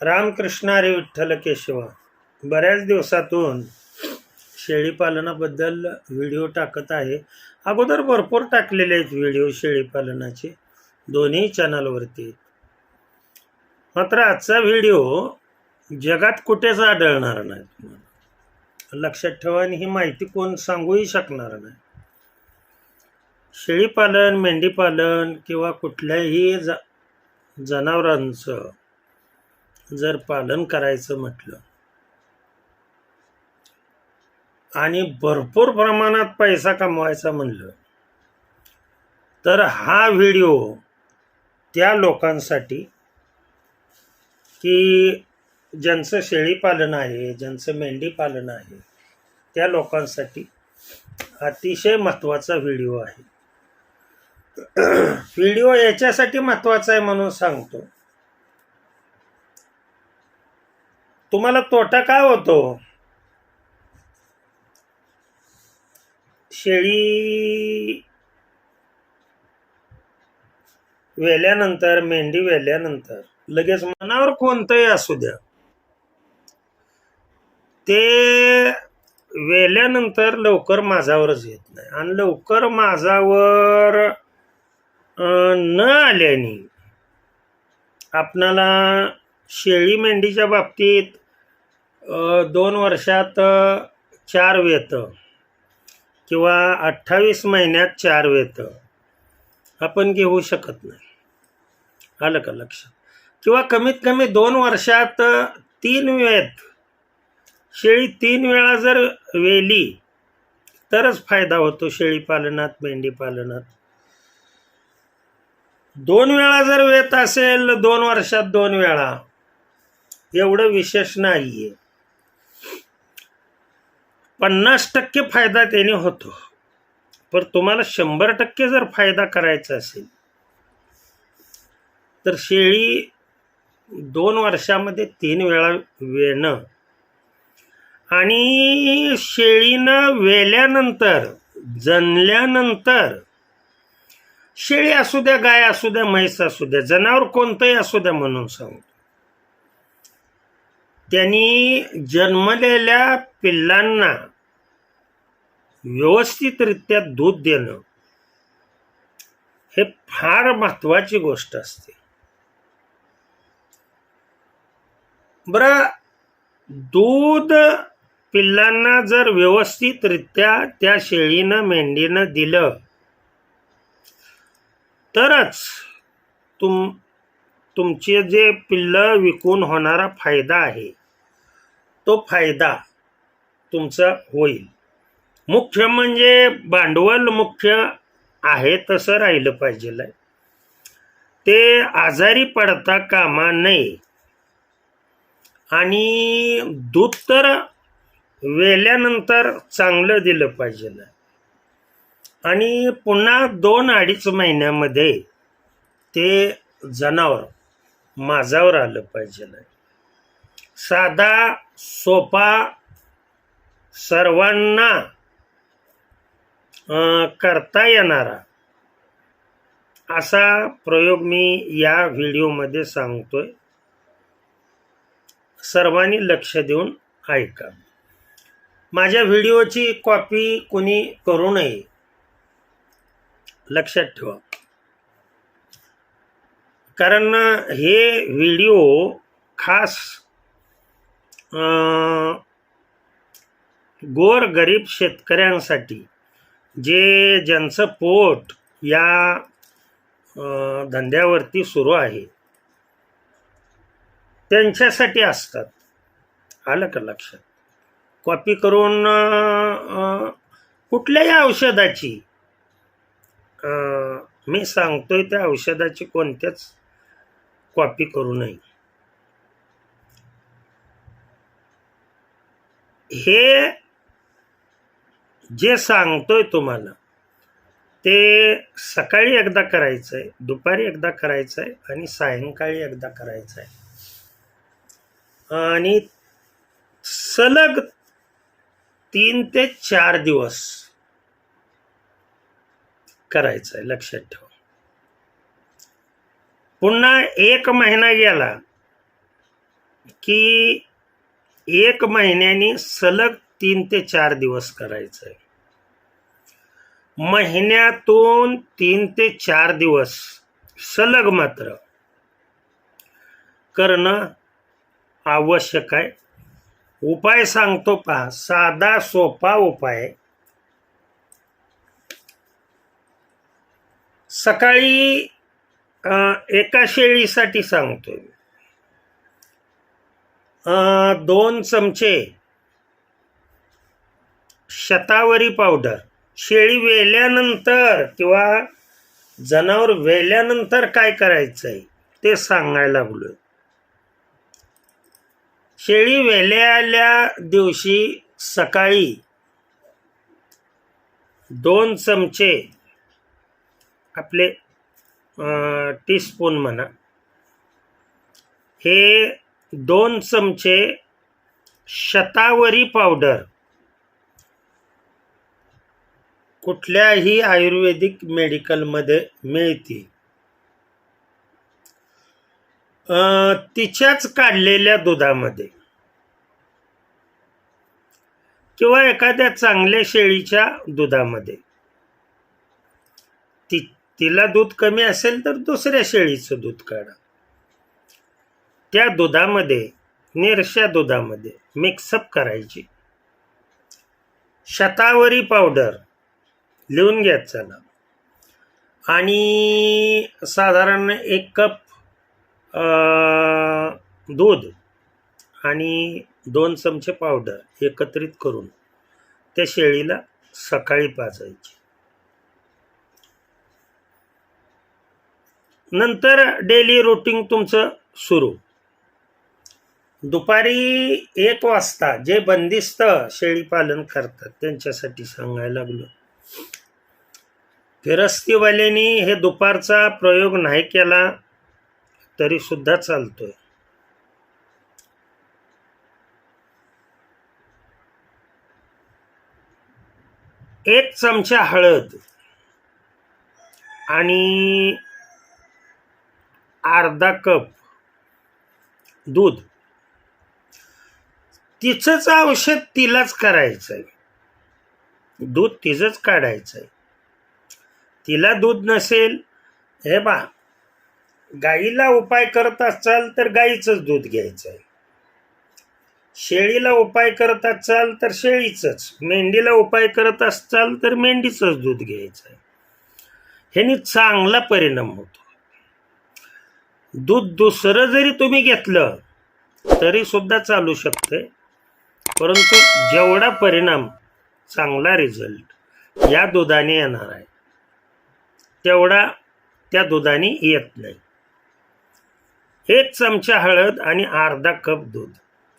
रामकृष्णारे विठ्ठल केशव बऱ्याच दिवसातून शेळीपालनाबद्दल व्हिडिओ टाकत आहे. अगोदर भरपूर टाकलेले आहेत व्हिडिओ शेळीपालनाचे. दोन्ही चॅनलवरती मात्र आजचा व्हिडिओ जगात कुठेच आढळणार नाही. तुम्हाला लक्षात ठेवा आणि ही माहिती कोण सांगूही शकणार नाही. शेळीपालन मेंढीपालन किंवा कुठल्याही ज जनावरांचं जर पालन करायचं म्हटलं आणि भरपूर प्रमाणात पैसा कमवायचा म्हणलं तर हा व्हिडिओ त्या लोकांसाठी की ज्यांचं शेळीपालन आहे ज्यांचं मेंढीपालन आहे त्या लोकांसाठी अतिशय महत्त्वाचा व्हिडिओ आहे. व्हिडिओ याच्यासाठी महत्त्वाचा आहे म्हणून सांगतो. तुम्हाला तोटा काय होतो? शेळी वेल्यानंतर मेंढी वेल्यानंतर लगेच मनावर कोणतंही असू द्या. ते वेल्यानंतर लवकर माझावरच येत नाही. आणि लवकर माझावर अं, न आल्याने आपणाला शेळी मेंढीच्या बाबतीत दोन वर्षात चार वेतं. किंवा अठ्ठावीस महिन्यात चार वेतं. आपण घेऊ शकत नाही. आलं का लक्षात किंवा कमीत कमी दोन वर्षात तीन वेत. शेळी तीन वेळा जर वेली तरच फायदा होतो शेळी पालनात मेंढी पालनात. दोन वेळा जर वेत असेल दोन वर्षात दोन वेळा. एवढं विशेष नाही आहे पन्नास टक्के फायदा त्याने होतो. पण तुम्हाला शंभर टक्के जर फायदा करायचा असेल तर शेळी दोन वर्षामध्ये तीन वेळा वेणं आणि शेळीनं वेल्यानंतर जनल्यानंतर शेळी असू द्या गाय असू द्या म्हैस असू द्या जनावर कोणतंही असू द्या म्हणून सांगतो. त्यांनी जन्मलेल्या पिल्लांना व्यवस्थितरित्या दूध देणं हे फार महत्वाची गोष्ट असते. बरं दूध पिल्लांना जर व्यवस्थितरित्या त्या शेळीनं मेंढीनं दिलं तरच तुम तुमचे जे पिल्लं विकून होणारा फायदा आहे तो फायदा तुमचा होईल. मुख्य म्हणजे भांडवल मुख्य आहे तसं राहिलं पाहिजे. ते आजारी पडता कामा नये. आणि दूध तर वेल्यानंतर चांगलं दिलं पाहिजे. आणि पुन्हा दोन अडीच महिन्यामध्ये ते जनावर माझावर आलं पाहिजे. साधा सोपा सर्वांना करता येणारा. असा प्रयोग मी या व्हिडिओमध्ये सांगतोय. सर्वांनी लक्ष देऊन ऐका. माझ्या व्हिडिओची कॉपी कोणी करू नये लक्षात ठेवा. कारण हे व्हिडिओ खास गोर गरीब शेतकऱ्यांसाठी जे ज्यांचं पोट या धंद्यावरती सुरू आहे त्यांच्यासाठी असतात. आलं का लक्षात? कॉपी करून कुठल्याही औषधाची मी सांगतोय त्या औषधाची कोणत्याच कॉपी करू नये. हे जे सांगतोय तुम्हाला ते सकाळी एकदा करायचं आहे दुपारी एकदा करायचं आहे आणि सायंकाळी एकदा करायचं आहे आणि सलग तीन ते चार दिवस करायचं आहे लक्षात ठेवा. पुन्हा एक महिना गेला की एक महिन्यानी सलग तीन ते चार दिवस करायचं आहे महिन्यातून तीन ते चार दिवस सलग मात्र. करणं आवश्यक आहे. उपाय सांगतो पहा साधा सोपा उपाय. सकाळी एका शेळीसाठी सांगतोय दोन चमचे शतावरी पावडर शेळी वेल्यानंतर किंवा जनावर वेल्यानंतर काय करायचं आहे ते सांगायला लागलो शेळी वेल्याल्या दिवशी सकाळी दोन चमचे आपले टीस्पून म्हणा. हे दोन चमचे शतावरी पावडर कुठल्याही आयुर्वेदिक मेडिकलमध्ये मिळते तिच्याच काढलेल्या दुधामध्ये. किंवा एखाद्या चांगल्या शेळीच्या दुधामध्ये. ती तिला दूध कमी असेल तर दुसऱ्या शेळीचं दूध काढा. त्या दुधामध्ये निरशा दुधामध्ये मिक्सअप करायची. शतावरी पावडर लिहून घ्या चला. आणि साधारण एक कप दूध आणि दोन चमचे पावडर एकत्रित करून त्या शेळीला सकाळी पाजायची. नंतर डेली रुटीन तुमचं सुरू. दुपारी एक वाजता जे बंदिस्त शेळी पालन करतात त्यांच्यासाठी सांगायला लागलो. फिरस्तीवाल्यांनी हे दुपारचा प्रयोग नाही केला तरी सुद्धा चालतोय. एक चमचा हळद आणि अर्धा कप दूध. तिचंच औषध तिलाच करायचं आहे दूध तिचंच काढायचं आहे तिला दूध नसेल हे बा गाईला उपाय करत असाल तर गाईचंच दूध घ्यायचं आहे शेळीला उपाय करत असाल तर शेळीचंच मेंढीला उपाय करत असाल तर मेंढीचंच दूध घ्यायचं आहे ह्यानी चांगला परिणाम होतो. दूध दुसरं जरी तुम्ही घेतलं तरी सुद्धा चालू शकते परंतु जेवढा परिणाम चांगला रिझल्ट. या दुधाने येणार आहे. तेवढा त्या दुधाने येत नाही. एक चमचा हळद आणि अर्धा कप दूध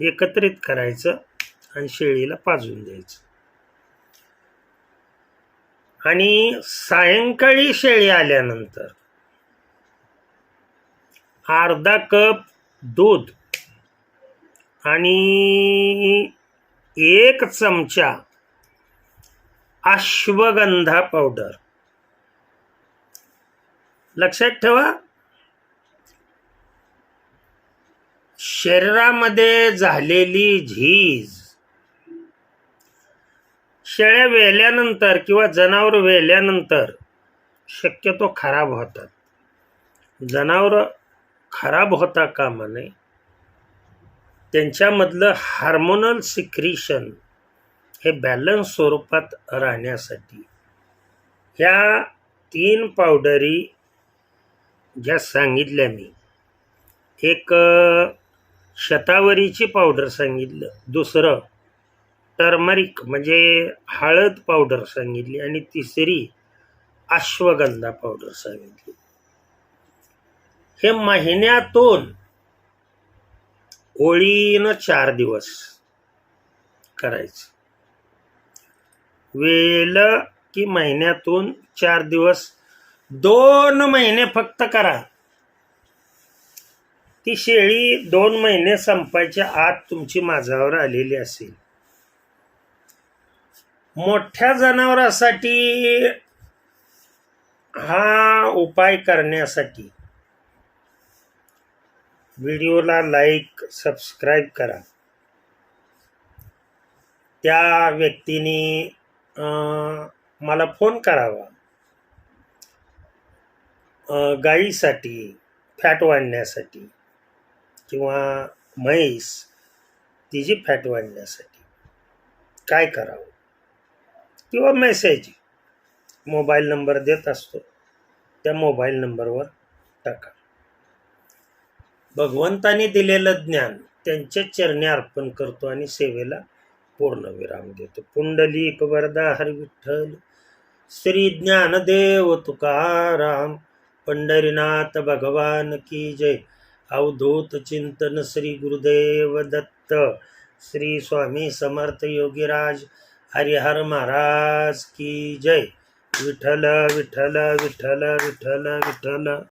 एकत्रित करायचं आणि शेळीला पाजून द्यायचं. आणि सायंकाळी शेळी आल्यानंतर अर्धा कप दूध आणि एक चमचा अश्वगंधा पावडर लक्षात ठेवा. शरीरामध्ये झालेली झीज शेळ्या वेल्यानंतर किंवा जनावर वेल्यानंतर शक्यतो खराब होतात. जनावर खराब होता कामा नये. त्यांच्यामधलं हार्मोनल सिक्रिशन हे बॅलन्स स्वरूपात राहण्यासाठी ह्या तीन पावडरी ज्या सांगितल्या मी एक शतावरीची पावडर सांगितलं दुसरं टर्मरिक म्हणजे हळद पावडर सांगितली आणि तिसरी अश्वगंधा पावडर सांगितली. हे महिन्यातून ओळीनं चार दिवस करायचं. वेळ की महिन्यातून चार दिवस? दोन महिने फक्त करा. ती शेळी दोन महिने संपायच्या आत तुमची माझावर आलेली असेल. मोठ्या जनावरासाठी हा उपाय करण्यासाठी व्हिडिओला लाईक सबस्क्राईब करा. त्या व्यक्तीने मला फोन करावा. गाईसाठी फॅट वाढण्यासाठी किंवा म्हैस तिची फॅट वाढण्यासाठी काय करावं? किंवा मेसेज मोबाईल नंबर देत असतो त्या मोबाईल नंबरवर टाका. भगवंताने दिलेलं ज्ञान त्यांच्या चरणी अर्पण करतो आणि सेवेला पूर्णविराम देतो. पुंडलिक वरदा हरी विठ्ठल श्री ज्ञानदेव तुकाराम पंढरीनाथ भगवान की जय. अवधूत चिंतन श्री गुरुदेव दत्त श्री स्वामी समर्थ योगीराज हरिहर महाराज की जय. विठ्ठल विठ्ठल विठ्ठल विठ्ठल विठ्ठल.